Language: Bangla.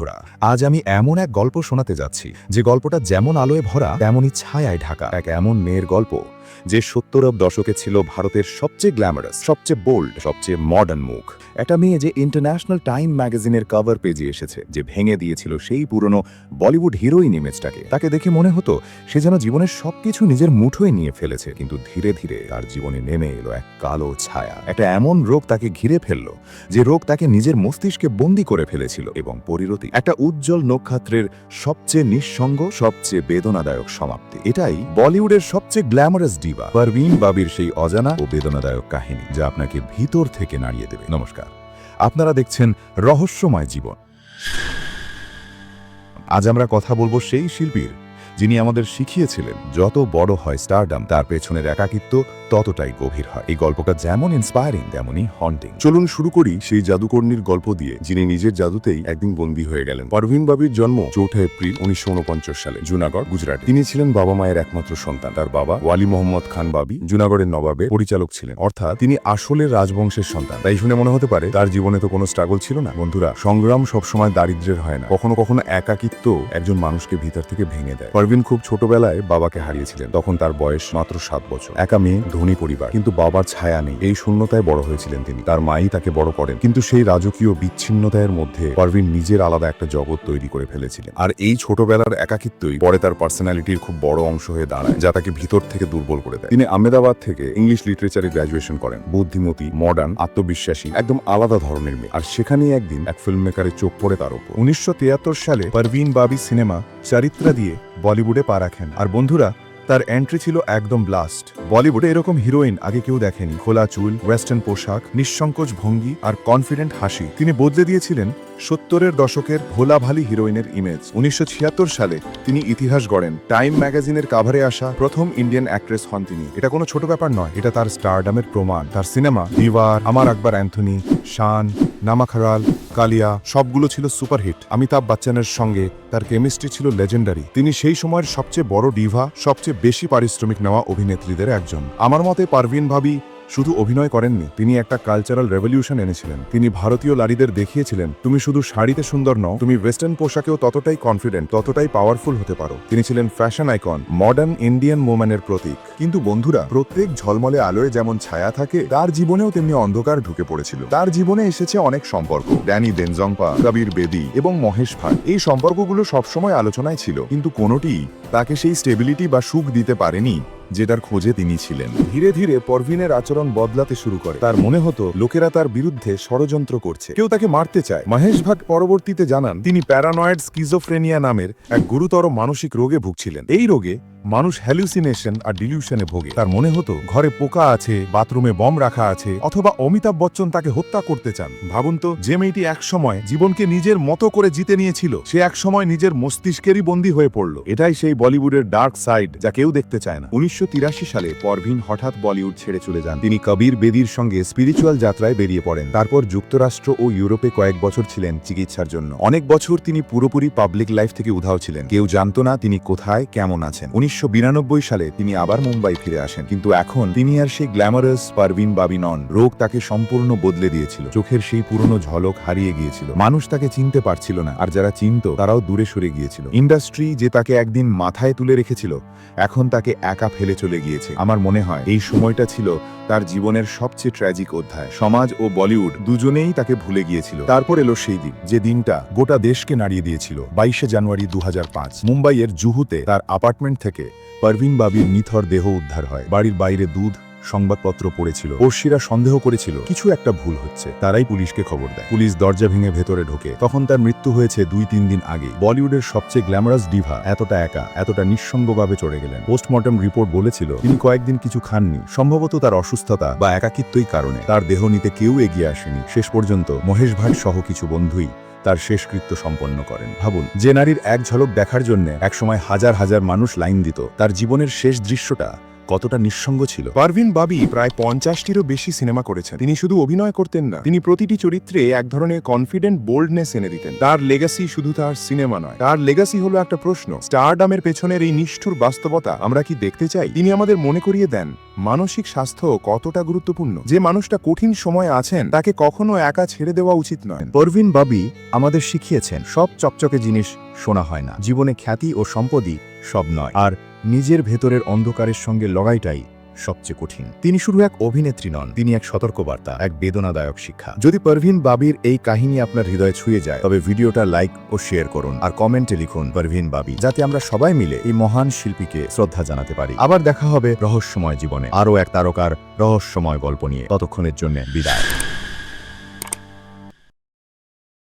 বন্ধুরা, আজ আমি এমন এক গল্প শোনাতে যাচ্ছি যে গল্পটা যেমন আলোয় ভরা তেমনই ছায়ায় ঢাকা। এক এমন মেয়ের গল্প। যে সত্তরব দশকে ছিল ভারতের সবচেয়ে গ্ল্যামারাস সবচেয়ে বোল্ড সবচেয়ে মডার্ন মুখ। একটা মেয়ে যে ইন্টারন্যাশনাল টাইম ম্যাগাজিনের কভার পেজে এসেছে, যে ভেঙে দিয়েছিল সেই পুরনো বলিউড হিরোইন ইমেজটাকে তাকে দেখে মনে হতো সে যেন জীবনের সবকিছু নিজের মুঠোয় নিয়ে ফেলেছে, কিন্তু ধীরে ধীরে তার জীবনে নেমে এলো এক কালো ছায়া। একটা এমন রোগ তাকে ঘিরে ফেলল, যে রোগ তাকে নিজের মস্তিষ্কে বন্দি করে ফেলেছিল এবং পরিণতি। একটা উজ্জ্বল নক্ষত্রের সবচেয়ে নিঃসঙ্গ, সবচেয়ে বেদনাদায়ক সমাপ্তি। এটাই বলিউডের সবচেয়ে গ্ল্যামারাস ডিবা পারভিন বাবির সেই অজানা ও বেদনাদায়ক কাহিনী যা আপনাকে ভিতর থেকে নাড়িয়ে দেবে। নমস্কার। আপনারা দেখছেন রহস্যময় জীবন। আজ আমরা কথা বলব সেই শিল্পীর যিনি আমাদের শিখিয়েছিলেন যত বড় হয় স্টারডাম তার পেছনের একাকিত্ব ততটাই গভীর হয়। এই গল্পটা যেমন ইন্সপায়ারিং তেমনই হন্টিং চলুন শুরু করি সেই জাদুকর্ণীর গল্প দিয়ে, যিনি নিজের জাদুতেই একদিন বন্দী হয়ে গেলেন। পারভিন বাবির জন্ম চৌঠা এপ্রিল উনিশশো সালে, জুনাগড়, গুজরাট। তিনি ছিলেন বাবা মায়ের একমাত্র সন্তান। তার বাবা ওয়ালি মোহাম্মদ খান বাবি, জুনাগড়ের নবাবে পরিচালক ছিলেন। অর্থাৎ তিনি আসলে রাজবংশের সন্তান। তাই শুনে মনে হতে পারে, তার জীবনে তো কোনো স্ট্রাগল ছিল না। বন্ধুরা, সংগ্রাম সবসময় দারিদ্র্যের হয় না। কখনো কখনো একাকিত্ব একজন মানুষকে ভিতর থেকে ভেঙে দেয়। পারভিন খুব ছোটবেলায় বাবাকে হারিয়েছিলেন। তখন তার বয়স মাত্র সাত বছর। একা মেয়ে ধনী পরিবার। কিন্তু বাবার ছায়া নেই। এই শূন্যতায় বড় হয়েছিলেন তিনি। তার মাই তাকে বড় করেন। কিন্তু সেই রাজকীয় বিচ্ছিন্নতার মধ্যে পারভিন নিজের আলাদা একটা জগৎ তৈরি করে ফেলেছিলেন। আর এই ছোটবেলার একাকিত্বই পরে তার পার্সোনালিটির খুব বড় অংশ হয়ে দাঁড়ায়, যা তাকে ভিতর থেকে দুর্বল করে দেয়। তিনি আহমেদাবাদ থেকে ইংলিশ লিটারেচারে গ্র্যাজুয়েশন করেন। বুদ্ধিমতী মডার্ন আত্মবিশ্বাসী, একদম আলাদা ধরনের মেয়ে। আর সেখানেই একদিন এক ফিল্ম মেকারের চোখ পড়ে তার উপর। উনিশশো তিয়াত্তর সালে পারভিন বাবি সিনেমা চারিত্রা দিয়ে বলিউডে পা রাখেন। আর বন্ধুরা তার এন্ট্রি ছিল একদম ব্লাস্ট বলিউডে এরকম হিরোইন আগে কেউ দেখেনি। খোলা চুল ওয়েস্টার্ন পোশাক, নিঃসংকোচ ভঙ্গি আর কনফিডেন্ট হাসি। তিনি বদলে দিয়েছিলেন সত্তরের দশকের ভোলাভালি হিরোইনের ইমেজ উনিশশো ছিয়াত্তর সালে তিনি ইতিহাস গড়েন। টাইম ম্যাগাজিনের কাভারে আসা প্রথম ইন্ডিয়ান অ্যাক্ট্রেস হন তিনি। এটা কোনো ছোট ব্যাপার নয়। এটা তার স্টারডামের প্রমাণ। তার সিনেমা দিওয়ার আমার আকবর অ্যান্থনি শান নামাখারাল, কালিয়া সবগুলো ছিল সুপারহিট। অমিতাভ বচ্চনের সঙ্গে তার কেমিস্ট্রি ছিল লেজেন্ডারি। তিনি সেই সময়ের সবচেয়ে বড় ডিভা, সবচেয়ে বেশি পারিশ্রমিক নেওয়া অভিনেত্রীদের একজন। আমার মতে পারভিন ভাবি শুধু অভিনয় করেননি, তিনি একটা কালচারাল রেভলিউশন এনেছিলেন। তিনি ভারতীয় নারীদের দেখিয়েছিলেন, তুমি শুধু শাড়িতে সুন্দর নও, তুমি ওয়েস্টার্ন পোশাকেও ততটাই কনফিডেন্ট ততটাই পাওয়ারফুল হতে পারো। তিনি ছিলেন ফ্যাশন আইকন মডার্ন ইন্ডিয়ান মোম্যানের প্রতীক। কিন্তু বন্ধুরা, প্রত্যেক ঝলমলে আলোয় যেমন ছায়া থাকে, তার জীবনেও তেমনি অন্ধকার ঢুকে পড়েছিল। তার জীবনে এসেছে অনেক সম্পর্ক। ড্যানি দেনজংপা কবির বেদি এবং মহেশ ভাট। এই সম্পর্কগুলো সবসময় আলোচনায় ছিল, কিন্তু কোনোটিই তাকে সেই স্টেবিলিটি বা সুখ দিতে পারেনি। যেটার খোঁজে তিনি ছিলেন। ধীরে ধীরে পরভিনের আচরণ বদলাতে শুরু করে। তার মনে হতো, লোকেরা তার বিরুদ্ধে ষড়যন্ত্র করছে। কেউ তাকে মারতে চায়। মহেশ ভাট পরবর্তীতে জানান, তিনি প্যারানয়েড স্কিজোফ্রেনিয়া নামের এক গুরুতর মানসিক রোগে ভুগছিলেন। এই রোগে মানুষ হ্যালুসিনেশন আর ডিলিউশনে ভোগে। তার মনে হতো, ঘরে পোকা আছে, বাথরুমে বম রাখা আছে, অথবা অমিতাভ বচ্চন তাকে হত্যা করতে চান। ভাবুন তো, যে মেয়েটি একসময় জীবনকে নিজের মতো করে জিতে নিয়েছিল, সে একসময় নিজের মস্তিষ্কেরই বন্দী হয়ে পড়ল। এটাই সেই বলিউডের ডার্ক সাইড যা কেউ দেখতে চায় না। উনিশশো সালে পরভিন হঠাৎ বলিউড ছেড়ে চলে যান। তিনি কবির বেদির সঙ্গে স্পিরিচুয়াল যাত্রায় বেরিয়ে পড়েন। তারপর যুক্তরাষ্ট্র ও ইউরোপে কয়েক বছর ছিলেন চিকিৎসার জন্য। অনেক বছর তিনি পুরোপুরি পাবলিক লাইফ থেকে উধাও ছিলেন। কেউ জানতো না তিনি কোথায়, কেমন আছেন। উনিশশো সালে তিনি আবার মুম্বাই ফিরে আসেন। কিন্তু এখন তিনি আর সেই গ্ল্যামারাস পারভিন বাবি নন রোগ তাকে সম্পূর্ণ বদলে দিয়েছিল। চোখের সেই পুরনো ঝলক হারিয়ে গিয়েছিল। মানুষ তাকে চিনতে পারছিল না, আর যারা চিনত তারাও দূরে সরে গিয়েছিল। ইন্ডাস্ট্রি যে তাকে একদিন মাথায় তুলে রেখেছিল, এখন তাকে একা ফেলে চলে গিয়েছে। আমার মনে হয় এই সময়টা ছিল তার জীবনের সবচেয়ে ট্র্যাজিক অধ্যায়। সমাজ ও বলিউড দুজনেই তাকে ভুলে গিয়েছিল। তারপর এলো সেই দিন, যে দিনটা গোটা দেশকে নাড়িয়ে দিয়েছিল, বাইশে জানুয়ারি দু হাজার পাঁচ। মুম্বাইয়ের জুহুতে তার অ্যাপার্টমেন্ট থেকে। পারভিন বাবির নিথর দেহ উদ্ধার হয়। বাড়ির বাইরে দুধ, সংবাদপত্র পড়েছিল। পড়শিরা সন্দেহ করেছিল, কিছু একটা ভুল হচ্ছে। তারাই পুলিশকে খবর দেয়। পুলিশ দরজা ভেঙে ভেতরে ঢোকে। তখন তার মৃত্যু হয়েছে দুই তিন দিন আগে বলিউডের সবচেয়ে গ্ল্যামারাস ডিভা এতটা একা, এতটা নিঃসঙ্গভাবে চড়ে গেলেন। পোস্টমর্টম রিপোর্ট বলেছিল, তিনি কয়েকদিন কিছু খাননি। সম্ভবত তার অসুস্থতা বা একাকিত্বই কারণে। তার দেহ নিতে কেউ এগিয়ে আসেনি। শেষ পর্যন্ত মহেশ ভাট সহ কিছু বন্ধুই তার শেষকৃত্য সম্পন্ন করেন। ভাবুন, যে নারীর এক ঝলক দেখার জন্য একসময় হাজার হাজার মানুষ লাইন দিত, তার জীবনের শেষ দৃশ্যটা কতটা নিঃসঙ্গ ছিল। পারভিন বাবি প্রায় পঞ্চাশটিরও বেশি সিনেমা করেছেন। তিনি শুধু অভিনয় করতেন না তিনি প্রতিটি চরিত্রে এক ধরনের কনফিডেন্ট বোল্ডনেস এনে দিতেন। তার লেগাসি শুধু তার সিনেমা নয় তার লেগাসি হলো একটা প্রশ্ন স্টারডামের পেছনের এই নিষ্ঠুর বাস্তবতা আমরা কি দেখতে চাই? তিনি আমাদের মনে করিয়ে দেন মানসিক স্বাস্থ্য কতটা গুরুত্বপূর্ণ? যে মানুষটা কঠিন সময় আছেন তাকে কখনো একা ছেড়ে দেওয়া উচিত নয়। পরভিন বাবি আমাদের শিখিয়েছেন সব চকচকে জিনিস শোনা হয় না। জীবনে খ্যাতি ও সম্পদই সব নয়। আর নিজের ভেতরের অন্ধকারের সঙ্গে লড়াইটাই সবচেয়ে কঠিন। তিনি শুধু এক অভিনেত্রী নন, তিনি এক সতর্কবার্তা, এক বেদনাদায়ক শিক্ষা। যদি পারভিন বাবির এই কাহিনী আপনার হৃদয়ে ছুঁয়ে যায়, তবে ভিডিওটা লাইক ও শেয়ার করুন আর কমেন্টে লিখুন পারভিন বাবি, যাতে আমরা সবাই মিলে এই মহান শিল্পীকে শ্রদ্ধা জানাতে পারি। আবার দেখা হবে রহস্যময় জীবনে, আরও এক তারকার রহস্যময় গল্প নিয়ে। ততক্ষণের জন্য বিদায়।